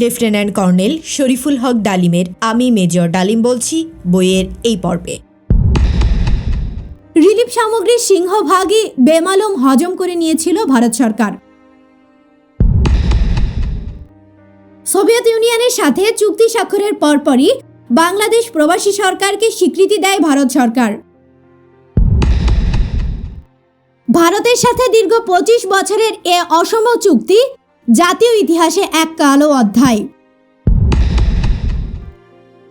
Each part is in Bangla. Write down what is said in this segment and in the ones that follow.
লেফটেন্যান্ট কর্নেল শরীফুল হক ডালিমের আমি মেজর ডালিম বলছি বইয়ের এই পর্বে। রিলিফ সামগ্রীর সিংহভাগই বেমালুম হজম করে নিয়েছিল ভারত সরকার। সোভিয়েত ইউনিয়নের সাথে চুক্তি স্বাক্ষরের পরপরই বাংলাদেশ প্রবাসী সরকারকে স্বীকৃতি দেয় ভারত সরকার। ভারতের সাথে দীর্ঘ পঁচিশ বছরের এ অসম চুক্তি জাতীয় ইতিহাসে এক কালো অধ্যায়।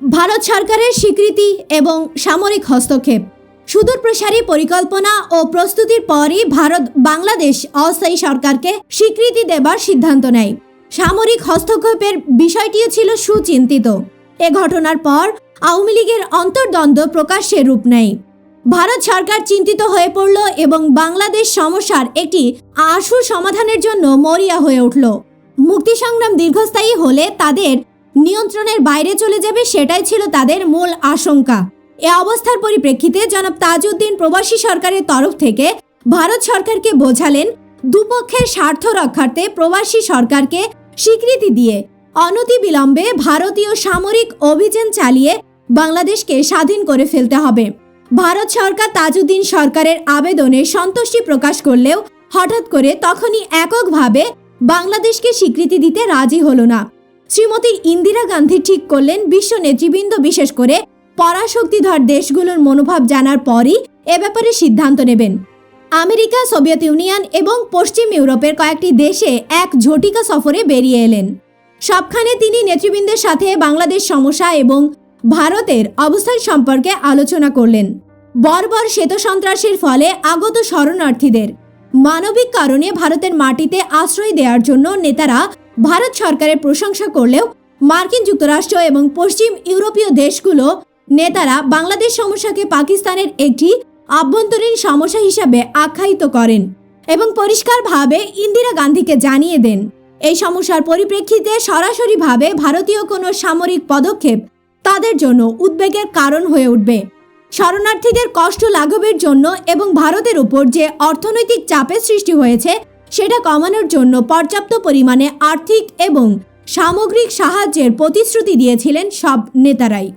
ভারত সরকারের স্বীকৃতি এবং সামরিক হস্তক্ষেপ। সুদূরপ্রসারী পরিকল্পনা ও প্রস্তুতির পরই ভারত বাংলাদেশ অস্থায়ী সরকারকে স্বীকৃতি দেবার সিদ্ধান্ত নেয়। সামরিক হস্তক্ষেপের বিষয়টিও ছিল সুচিন্তিত। এ ঘটনার পর আওয়ামী লীগের অন্তর্দ্বন্দ্ব প্রকাশ্যে রূপ নেয়। ভারত সরকার চিন্তিত হয়ে পড়ল এবং বাংলাদেশ সমস্যার একটি আশু সমাধানের জন্য মরিয়া হয়ে উঠল। মুক্তি সংগ্রাম দীর্ঘস্থায়ী হলে তাদের নিয়ন্ত্রণের বাইরে চলে যাবে সেটাই ছিল তাদের মূল আশঙ্কা। এ অবস্থার পরিপ্রেক্ষিতে জনাব তাজউদ্দিন প্রবাসী সরকারের তরফ থেকে ভারত সরকারকে বোঝালেন, দুপক্ষের স্বার্থ রক্ষার্থে প্রবাসী সরকারকে স্বীকৃতি দিয়ে অনতিবিলম্বে ভারতীয় সামরিক অভিযান চালিয়ে বাংলাদেশকে স্বাধীন করে ফেলতে হবে। ভারত সরকার তাজউদ্দিন সরকারের আবেদনে সন্তুষ্টি প্রকাশ করলেও হঠাৎ করে তখনই এককভাবে বাংলাদেশকে স্বীকৃতি দিতে রাজি হলো না। শ্রীমতী ইন্দিরা গান্ধী ঠিক করলেন বিশ্ব নেতৃবৃন্দ বিশেষ করে পরাশক্তিধর দেশগুলোর মনোভাব জানার পরই এ ব্যাপারে সিদ্ধান্ত নেবেন। আমেরিকা, সোভিয়েত ইউনিয়ন এবং পশ্চিম ইউরোপের কয়েকটি দেশে এক ঝটিকা সফরে বেরিয়ে এলেন। সবখানে তিনি নেতৃবৃন্দের সাথে বাংলাদেশ সমস্যা এবং ভারতের অবস্থান সম্পর্কে আলোচনা করলেন। বর্বর শ্বেত সন্ত্রাসের ফলে আগত শরণার্থীদের। মানবিক কারণে ভারতের মাটিতে আশ্রয় দেওয়ার জন্য নেতারা ভারত সরকারের প্রশংসা করলেও মার্কিন যুক্তরাষ্ট্র এবং পশ্চিম ইউরোপীয় দেশগুলো নেতারা বাংলাদেশ সমস্যাকে পাকিস্তানের একটি আভ্যন্তরীণ সমস্যা হিসাবে আখ্যায়িত করেন এবং পরিষ্কারভাবে ইন্দিরা গান্ধীকে জানিয়ে দেন। এই সমস্যার পরিপ্রেক্ষিতে সরাসরিভাবে ভারতীয় কোনো সামরিক পদক্ষেপ তাদের জন্য উদ্বেগের কারণ হয়ে উঠবে। শরণার্থীদের কষ্ট লাঘবের জন্য এবং ভারতের উপর যে অর্থনৈতিক চাপের সৃষ্টি হয়েছে, সেটা কমানোর জন্য পর্যাপ্ত পরিমাণে আর্থিক এবং সামগ্রিক সাহায্যের প্রতিশ্রুতি দিয়েছিলেন সব নেতারাই।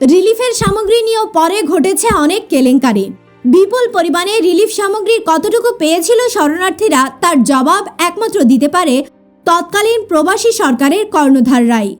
রিলিফের সামগ্রী নিয়েও পরে ঘটেছে অনেক কেলেঙ্কারি। বিপুল পরিমাণে রিলিফ সামগ্রীর কতটুকু পেয়েছিল শরণার্থীরা তার জবাব একমাত্র দিতে পারে তৎকালীন প্রবাসী সরকারের কর্ণধার রায়।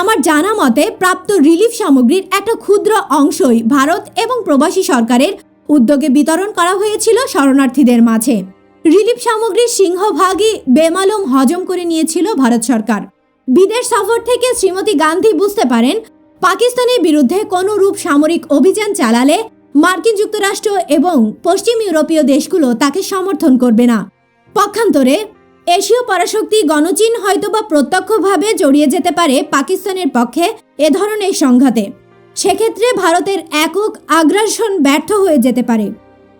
আমার জানা মতে, প্রাপ্ত রিলিফ সামগ্রীর একটা ক্ষুদ্র অংশই ভারত এবং প্রবাসী সরকারের উদ্যোগে বিতরণ করা হয়েছিল শরণার্থীদের মাঝে। রিলিফ সামগ্রীর সিংহভাগই বেমালুম হজম করে নিয়েছিল ভারত সরকার। বিদেশ সফর থেকে শ্রীমতী গান্ধী বুঝতে পারেন, পাকিস্তানের বিরুদ্ধে কোনো রূপ সামরিক অভিযান চালালে মার্কিন যুক্তরাষ্ট্র এবং পশ্চিম ইউরোপীয় দেশগুলো তাকে সমর্থন করবে না। পক্ষান্তরে এশীয় পরাশক্তি গণচীন হয়তোবা প্রত্যক্ষভাবে জড়িয়ে যেতে পারে পাকিস্তানের পক্ষে এ ধরনের সংঘাতে। সেক্ষেত্রে ভারতের একক আগ্রাসন ব্যর্থ হয়ে যেতে পারে।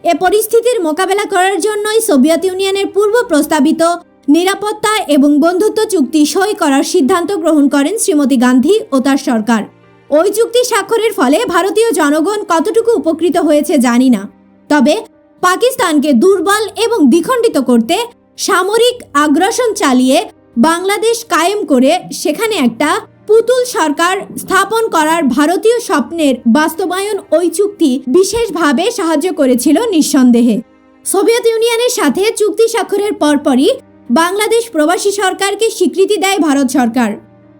এ পরিস্থিতির মোকাবেলা করার জন্যই সোভিয়েত ইউনিয়নের পূর্ব প্রস্তাবিত নিরাপত্তা এবং বন্ধুত্ব চুক্তি সই করার সিদ্ধান্ত গ্রহণ করেন শ্রীমতী গান্ধী ও তার সরকার। ওই চুক্তি স্বাক্ষরের ফলে ভারতীয় জনগণ কতটুকু উপকৃত হয়েছে জানি না। তবে পাকিস্তানকে দুর্বল এবং দ্বিখণ্ডিত করতে সামরিক আগ্রাসন চালিয়ে বাংলাদেশ কায়েম করে সেখানে একটা পুতুল সরকার স্থাপন করার ভারতীয় স্বপ্নের বাস্তবায়ন ওই চুক্তি বিশেষভাবে সাহায্য করেছিল নিঃসন্দেহে। সোভিয়েত ইউনিয়নের সাথে চুক্তি স্বাক্ষরের পরপরই বাংলাদেশ প্রবাসী সরকারকে স্বীকৃতি দেয় ভারত সরকার।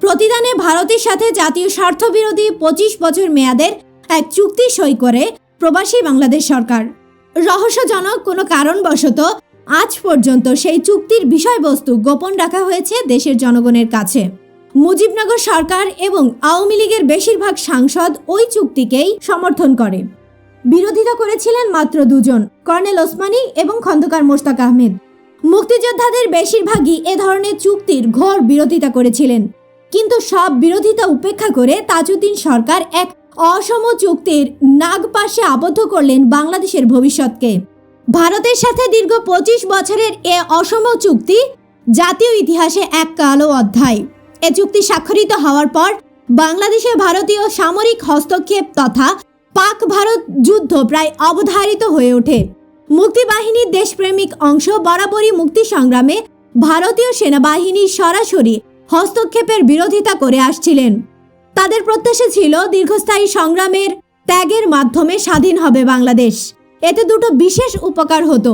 প্রতিদানে ভারতের সাথে জাতীয় স্বার্থবিরোধী পঁচিশ বছর মেয়াদের এক চুক্তি সই করে প্রবাসী বাংলাদেশ সরকার। রহস্যজনক কোনো কারণবশত আজ পর্যন্ত সেই চুক্তির বিষয়বস্তু গোপন রাখা হয়েছে দেশের জনগণের কাছে। মুজিবনগর সরকার এবং আওয়ামী লীগের বেশিরভাগ সাংসদ ওই চুক্তিকেই সমর্থন করে। বিরোধিতা করেছিলেন মাত্র দুজন, কর্নেল ওসমানী এবং খন্দকার মোশতাক আহমেদ। মুক্তিযোদ্ধাদের বেশিরভাগই এ ধরনের চুক্তির ঘোর বিরোধিতা করেছিলেন। কিন্তু সব বিরোধিতা উপেক্ষা করে তাজউদ্দিন সরকার এক অসম চুক্তির নাগপাশে আবদ্ধ করলেন বাংলাদেশের ভবিষ্যৎকে। ভারতের সাথে দীর্ঘ পঁচিশ বছরের এ অসম চুক্তি জাতীয় ইতিহাসে এক কালো অধ্যায়। এ চুক্তি স্বাক্ষরিত হওয়ার পর বাংলাদেশে ভারতীয় সামরিক হস্তক্ষেপ তথা পাক ভারত যুদ্ধ প্রায় অবধারিত হয়ে ওঠে। মুক্তিবাহিনীর দেশপ্রেমিক অংশ বরাবরই মুক্তি সংগ্রামে ভারতীয় সেনাবাহিনীর সরাসরি হস্তক্ষেপের বিরোধিতা করে আসছিলেন। তাদের প্রত্যাশা ছিল দীর্ঘস্থায়ী সংগ্রামের ত্যাগের মাধ্যমে স্বাধীন হবে বাংলাদেশ। এতে দুটো বিশেষ উপকার হতো।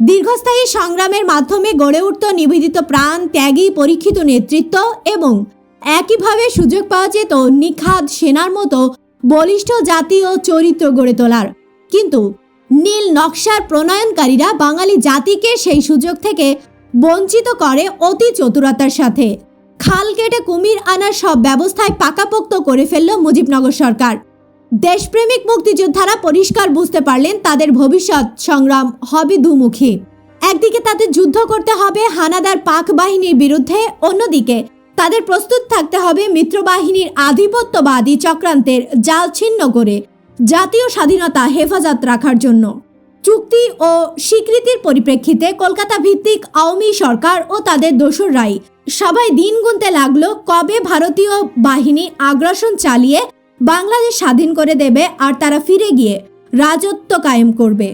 দীর্ঘস্থায়ী সংগ্রামের মাধ্যমে গড়ে উঠত নিবেদিত প্রাণ, ত্যাগী, পরীক্ষিত নেতৃত্ব এবং একইভাবে সুযোগ পাওয়া যেত নিখাদ সেনার মতো বলিষ্ঠ জাতীয় চরিত্র গড়ে তোলার। কিন্তু নীল নকশার প্রণয়নকারীরা বাঙালি জাতিকে সেই সুযোগ থেকে বঞ্চিত করে অতি চতুরতার সাথে। খাল কেটে কুমির আনার সব ব্যবস্থায় পাকাপোক্ত করে ফেলল মুজিবনগর সরকার। দেশপ্রেমিক মুক্তিযোদ্ধারা পরিষ্কার বুঝতে পারলেন তাদের ভবিষ্যৎ সংগ্রাম হবে দুমুখী। একদিকে তাদের যুদ্ধ করতে হবে হানাদার পাক বাহিনীর বিরুদ্ধে, অন্যদিকে তাদের প্রস্তুত থাকতে হবে মিত্রবাহিনীর আধিপত্যবাদী চক্রান্তের জাল ছিন্ন করে, জাতীয় স্বাধীনতা হেফাজত রাখার জন্য। চুক্তি ও স্বীকৃতির পরিপ্রেক্ষিতে কলকাতা ভিত্তিক আওয়ামী সরকার ও তাদের দোসররাই সবাই দিন গুনতে লাগল কবে ভারতীয় বাহিনী আগ্রাসন চালিয়ে বাংলাদেশ স্বাধীন করে দেবে আর তারা ফিরে গিয়ে রাজত্ব কায়েম করবে।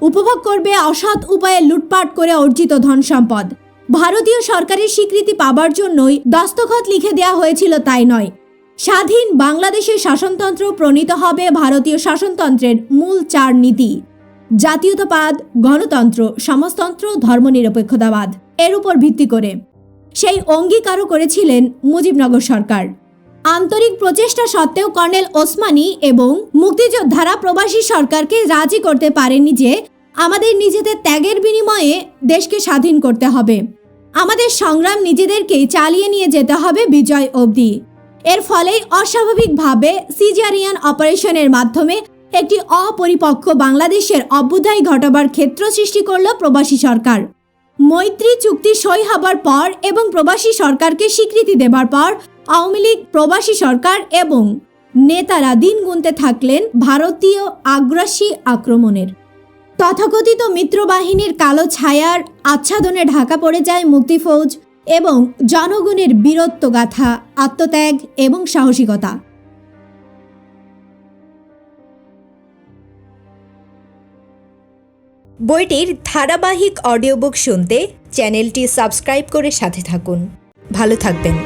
উপভোগ করবে অসৎ উপায়ে লুটপাট করে অর্জিত ধন সম্পদ। ভারতীয় সরকারের স্বীকৃতি পাবার জন্যই দস্তখত লিখে দেওয়া হয়েছিল তাই নয়। স্বাধীন বাংলাদেশের শাসনতন্ত্র প্রণীত হবে ভারতীয় শাসনতন্ত্রের মূল চার নীতি। জাতীয়তাবাদ, গণতন্ত্র, সমাজতন্ত্র, ধর্মনিরপেক্ষতাবাদ, এর উপর ভিত্তি করে। সেই অঙ্গীকারও করেছিলেন মুজিবনগর সরকার। আন্তরিক প্রচেষ্টা সত্ত্বেও কর্নেল ওসমানী এবং মুক্তিযোদ্ধারা প্রবাসী সরকারকে রাজি করতে পারেনি যে আমাদের নিজেদের ত্যাগের বিনিময়ে দেশকে স্বাধীন করতে হবে। আমাদের সংগ্রাম নিজেদেরকেই চালিয়ে নিয়ে যেতে হবে বিজয় অবধি। এর ফলেই অস্বাভাবিকভাবে সিজারিয়ান অপারেশনের মাধ্যমে একটি অপরিপক্ক বাংলাদেশের অভ্যুদয় ঘটাবার ক্ষেত্র সৃষ্টি করল প্রবাসী সরকার। মৈত্রী চুক্তি সই হবার পর এবং প্রবাসী সরকারকে স্বীকৃতি দেবার পর আওয়ামী লীগ প্রবাসী সরকার এবং নেতারা দিন গুনতে থাকলেন ভারতীয় আগ্রাসী আক্রমণের। তথাকথিত মিত্রবাহিনীর কালো ছায়ার আচ্ছাদনে ঢাকা পড়ে যায় মুক্তিফৌজ এবং জনগণের বীরত্ব গাথা আত্মত্যাগ এবং সাহসিকতা। বইটির ধারাবাহিক অডিও বুক শুনতে চ্যানেলটি সাবস্ক্রাইব করে সাথে থাকুন। ভালো থাকবেন।